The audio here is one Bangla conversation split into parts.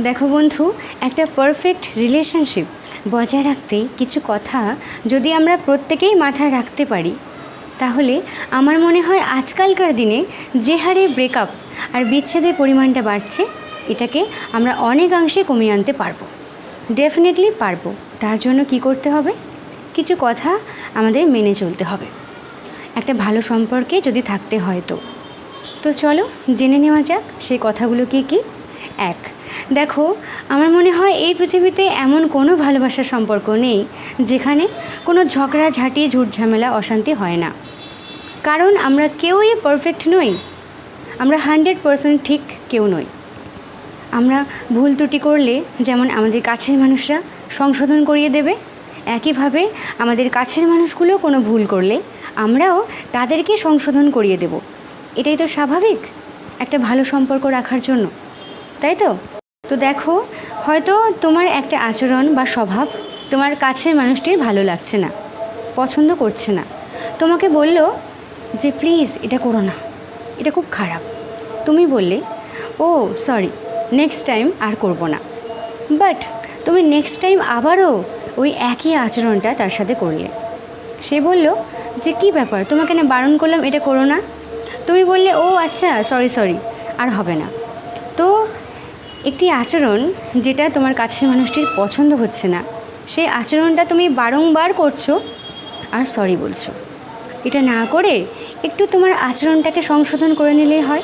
দেখো বন্ধু, একটা পারফেক্ট রিলেশনশিপ বজায় রাখতে কিছু কথা যদি আমরা প্রত্যেকেই মাথায় রাখতে পারি, তাহলে আমার মনে হয় আজকালকার দিনে যে হারে ব্রেকআপ আর বিচ্ছেদের পরিমাণটা বাড়ছে, এটাকে আমরা অনেকাংশে কমিয়ে আনতে পারব। ডেফিনেটলি পারব। তার জন্য কি করতে হবে? কিছু কথা আমাদের মেনে চলতে হবে। একটা ভালো সম্পর্কে যদি থাকতে হয় তো। তো চলো, জেনে নেওয়া যাক সেই কথাগুলো কি কি। দেখো, আমার মনে হয় এই পৃথিবীতে এমন কোনো ভালোবাসার সম্পর্ক নেই, যেখানে কোনো ঝগড়া, ঝাঁটি, ঝুট ঝামেলা, অশান্তি হয় না। কারণ আমরা কেউই পারফেক্ট নই। আমরা হান্ড্রেড পারসেন্ট ঠিক কেউ নই। আমরা ভুল ত্রুটি করলে যেমন আমাদের কাছের মানুষরা সংশোধন করিয়ে দেবে, একইভাবে আমাদের কাছের মানুষগুলো কোনো ভুল করলে আমরাও তাদেরকে সংশোধন করিয়ে দেব। এটাই তো স্বাভাবিক, একটা ভালো সম্পর্ক রাখার জন্য। তাই তো? তো দেখো, হয়তো তোমার একটা আচরণ বা স্বভাব তোমার কাছের মানুষটির ভালো লাগছে না, পছন্দ করছে না। তোমাকে বলল যে, প্লিজ, এটা করো না, এটা খুব খারাপ। তুমি বললে, ও, সরি নেক্সট টাইম আর করব না। বাট তুমি নেক্সট টাইম আবারও ওই একই আচরণটা তার সাথে করলে। সে বলল যে, কি ব্যাপার? তোমাকে না বারণ করলাম, এটা করো না? তুমি বললে, ও আচ্ছা সরি সরি, আর হবে না। একটি আচরণ যেটা তোমার কাছের মানুষটির পছন্দ হচ্ছে না। সেই আচরণটা তুমি বারংবার করছ আর সরি বলছো। এটা না করে একটু তোমার আচরণটাকে সংশোধন করে নিলেই হয়।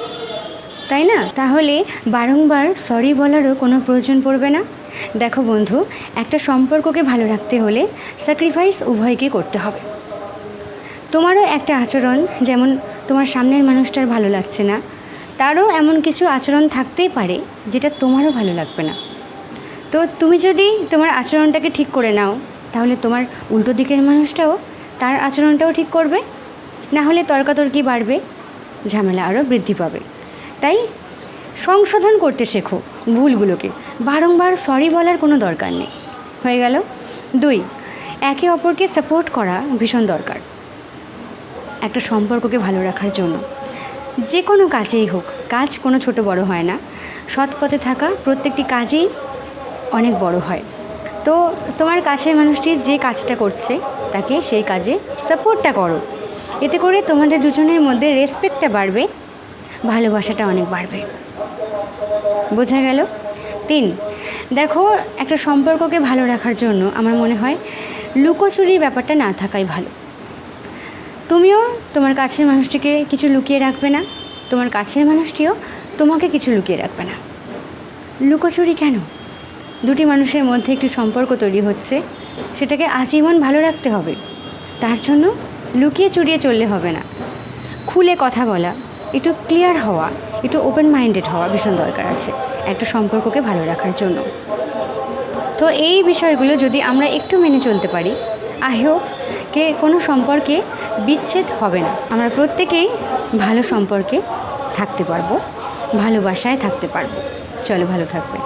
তাই না? তাহলে বারংবার সরি বলারও কোনো প্রয়োজন পড়বে না। দেখো বন্ধু, একটা সম্পর্ককে ভালো রাখতে হলে স্যাক্রিফাইস উভয়কে করতে হবে। তোমারও একটা আচরণ যেমন তোমার সামনের মানুষটার ভালো লাগছে না তারও এমন কিছু আচরণ থাকতেই পারে যেটা তোমারও ভালো লাগবে না। তো তুমি যদি তোমার আচরণটাকে ঠিক করে নাও, তাহলে তোমার উল্টো দিকের মানুষটাও তার আচরণটাও ঠিক করবে। না হলে তর্কাতর্কি বাড়বে, ঝামেলা আরও বৃদ্ধি পাবে। তাই সংশোধন করতে শেখো ভুলগুলোকে। বারংবার সরি বলার কোনো দরকার নেই। হয়ে গেল। দুই, একে অপরকে সাপোর্ট করা ভীষণ দরকার। একটা সম্পর্ককে ভালো রাখার জন্য। যে কোনো কাজেই হোক, কাজ কোনো ছোট বড় হয় না। সৎ পথে থাকা প্রত্যেকটি কাজেই অনেক বড় হয়। তো তোমার কাছের মানুষটি যে কাজটা করছে, তাকে সেই কাজে সাপোর্টটা করো। এতে করে তোমাদের দুজনের মধ্যে রেসপেক্টটা বাড়বে, ভালোবাসাটা অনেক বাড়বে। বোঝা গেল? তিন, দেখো, একটা সম্পর্ককে ভালো রাখার জন্য আমার মনে হয় লুকোচুরি ব্যাপারটা না থাকাই ভালো। তুমিও তোমার কাছের মানুষটিকে কিছু লুকিয়ে রাখবে না। তোমার কাছের মানুষটিও তোমাকে কিছু লুকিয়ে রাখবে না। লুকোচুরি কেন? দুটি মানুষের মধ্যে একটি সম্পর্ক তৈরি হচ্ছে, সেটাকে আজীবন ভালো রাখতে হবে। তার জন্য লুকিয়ে চুরিয়ে চললে হবে না। খুলে কথা বলা, একটু ক্লিয়ার হওয়া, একটু ওপেন মাইন্ডেড হওয়া ভীষণ দরকার আছে একটা সম্পর্ককে ভালো রাখার জন্য। তো এই বিষয়গুলো যদি আমরা একটু মেনে চলতে পারি আই হোপ কে কোনো সম্পর্কে বিচ্ছেদ হবে না। আমরা প্রত্যেকেই ভালো সম্পর্কে থাকতে পারব, ভালোবাসায় থাকতে পারব। চলো ভালো থাকবে